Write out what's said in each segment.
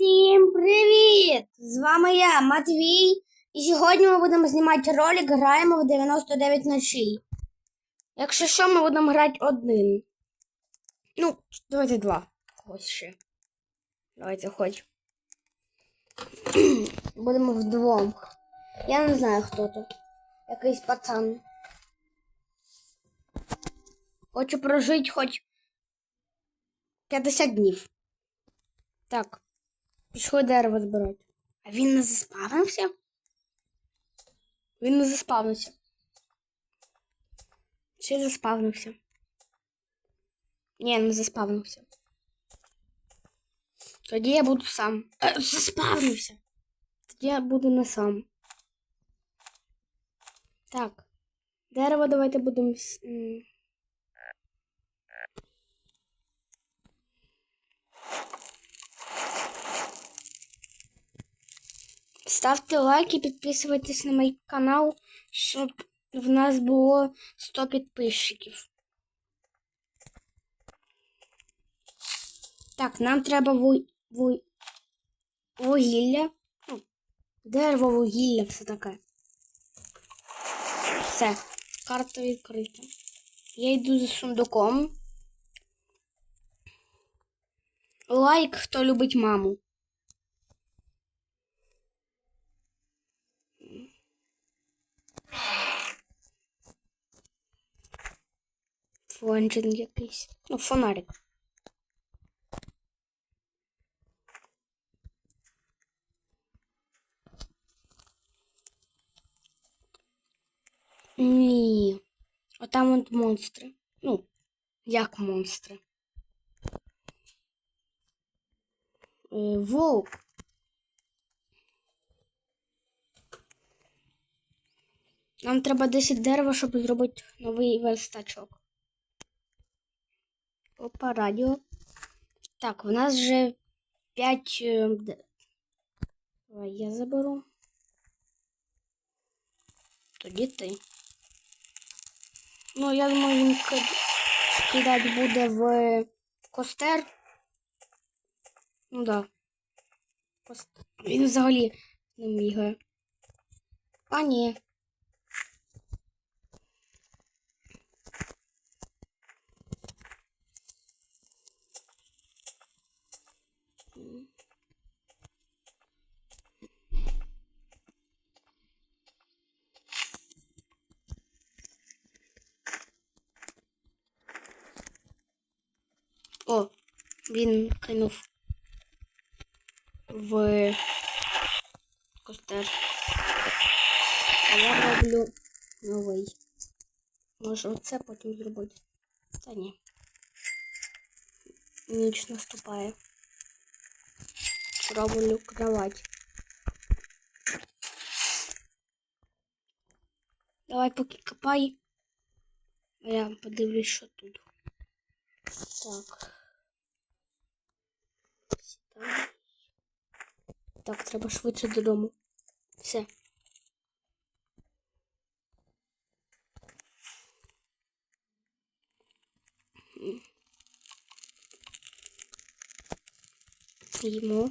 Всім привіт! З вами я, Матвій. І сьогодні ми будемо знімати ролик Граємо в 99 ночей. Якщо що, ми будемо грати один. Ну, давайте два. Ось ще. Давайте хоч. будемо вдвом. Я не знаю, хто тут. Якийсь пацан. Хочу прожити хоч 50 днів. Так. Пішли дерево збирати. А він не заспавнився? Він не заспавнився. Чи заспавнився? Ні, не заспавнився. Тоді я буду сам. Е, заспавнився. Тоді я буду не сам. Так. Дерево давайте будемо. Ставте лайк і підписуйтесь на мій канал, щоб в нас було 100 підписчиків. Так, нам треба ву... Ву... вугілля. Ну, дерево, вугілля, все таке. Все, карта відкрита. Я йду за сундуком. Лайк, хто любить маму. Фланджин якийсь. Ну, фонарик. Ні. Отам от монстри. Ну, як монстри. Е, Вовк. Нам треба 10 дерева, щоб зробити новий верстачок. Опа, радіо. Так, в нас вже 5. Давай я заберу. Тоді ти. Ну, я думаю, він кидати буде в костер. Ну да. Кост... Він взагалі не мігає. А, ні. він кинув в костер. А я роблю новий. Може оце потім зробити. Та ні. Ніч наступає. Роблю кровать. Давай поки копай. А я подивлюсь, що тут. Так. Сідай. Так, треба швидше додому. Все. Їмо.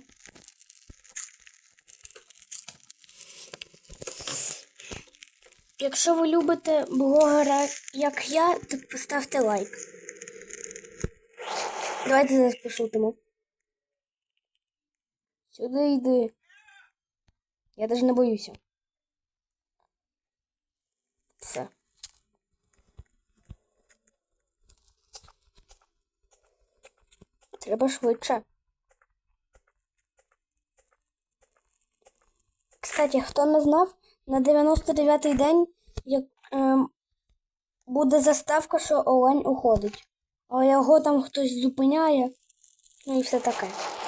Якщо ви любите блогера, як я, то поставте лайк. Давайте зараз пошутимо. Сюди йди. Я даже не боюся. Все. Треба швидше. Кстати, хто не знав, на 99-й день як, ем, буде заставка, що олень уходить. А його там хтось зупиняє. Ну і все таке.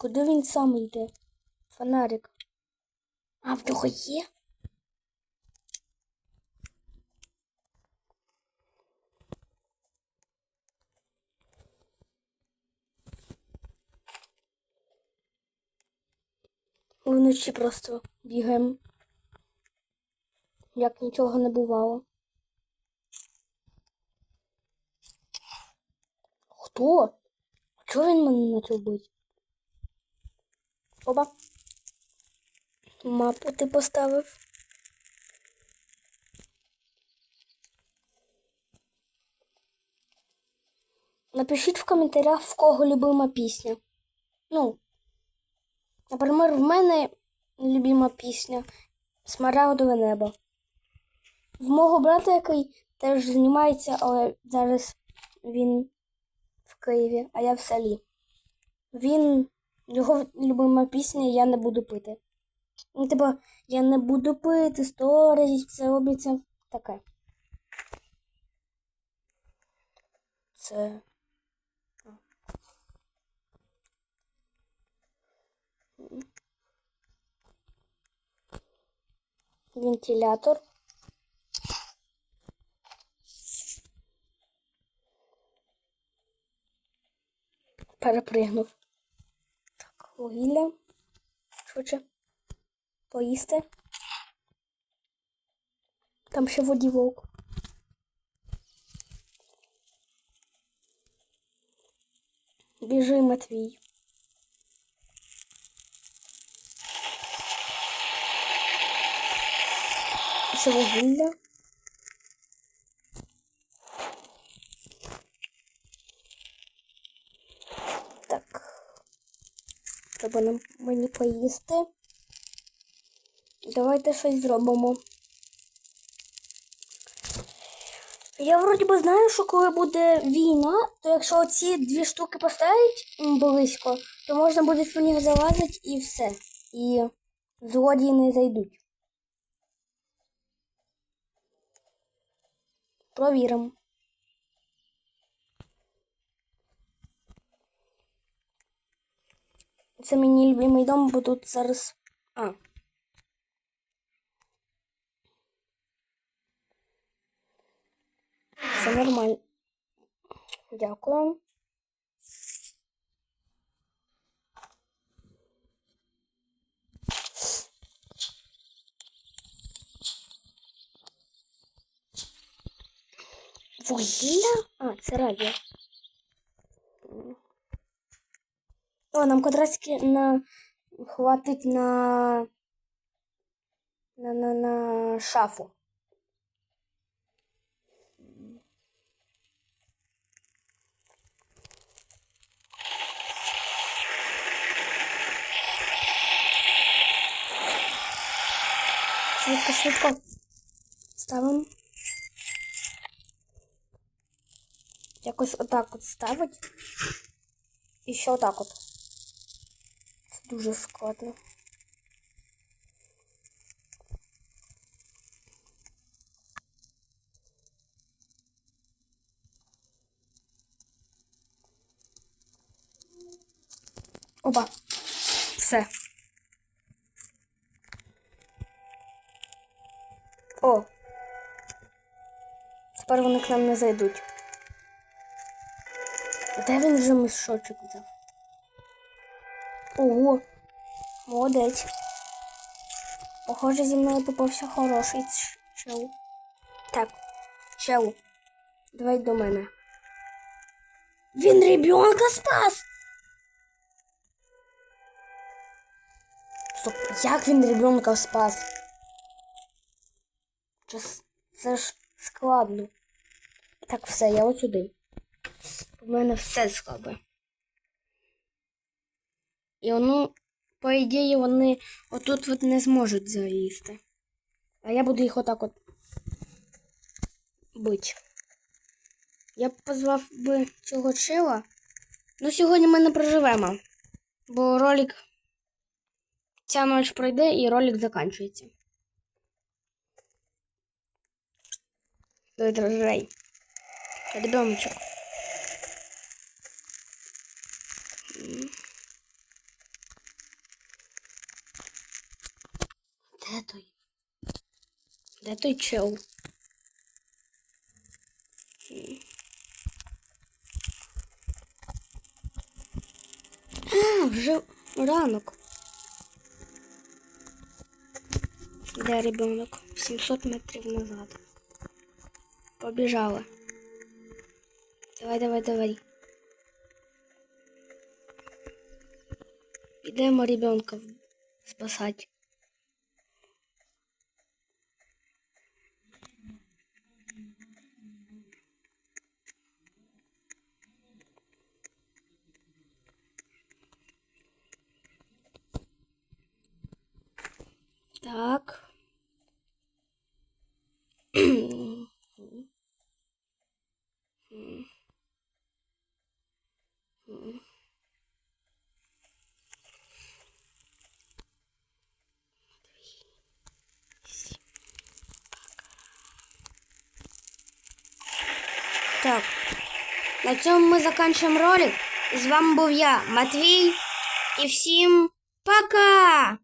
Куди він сам йде? Фонарик. А в нього є? Вночі просто бігаємо. Як нічого не бувало. Хто? Чого він мене почав бити? Опа. Мапу ти поставив. Напишіть в коментарях, в кого любима пісня. Ну, наприклад, в мене любима пісня Смарагдове небо. В мого брата, який теж знімається, але зараз він в Києві, а я в селі. Він його любима пісня Я не буду пити. Ну, типа, я не буду пити, сто разів це робиться таке. Це. Вентилятор. Перепригнув. Вугілля. Швидше. Поїсти. Там ще водівок. Біжи, Матвій. Ще вугілля. Так. Треба нам мені поїсти. Давайте щось зробимо. Я вроді би знаю, що коли буде війна, то якщо ці дві штуки поставить близько, то можна буде в них залазити і все. І злодії не зайдуть. Провіримо. Це мій любимий дом, бо тут зараз. А. Все нормально. Дякую. Вугілля? А, це радіо. О, нам квадратики на хватить на на, на, на шафу. Швидко, швидко. Ставимо. Якось отак от ставить. І ще отак от. Дуже складно. Опа. Все. О. Тепер вони к нам не зайдуть. Де він вже мішочок взяв? Ого, молодець. Похоже, зі мною попався хороший чел. Так, чел, давай до мене. Він ребенка спас! Стоп, як він ребенка спас? Це, ж складно. Так, все, я от сюди. У мене все слабе. І воно, по ідеї, вони отут от не зможуть залізти. А я буду їх отак от бить. Я б позвав би цього чила. Ну, сьогодні ми не проживемо. Бо ролик. Ця ніч пройде і ролик закінчується. Давай, дружай. Ребеночок. Де А Это чел. А, уже ранок. Да, ребенок. 700 метров назад. Побежала. Давай, давай, давай. Идем ребенка спасать. Так. Так. На цьому ми закінчуємо ролик. З вами був я, Матвій. І всім пока!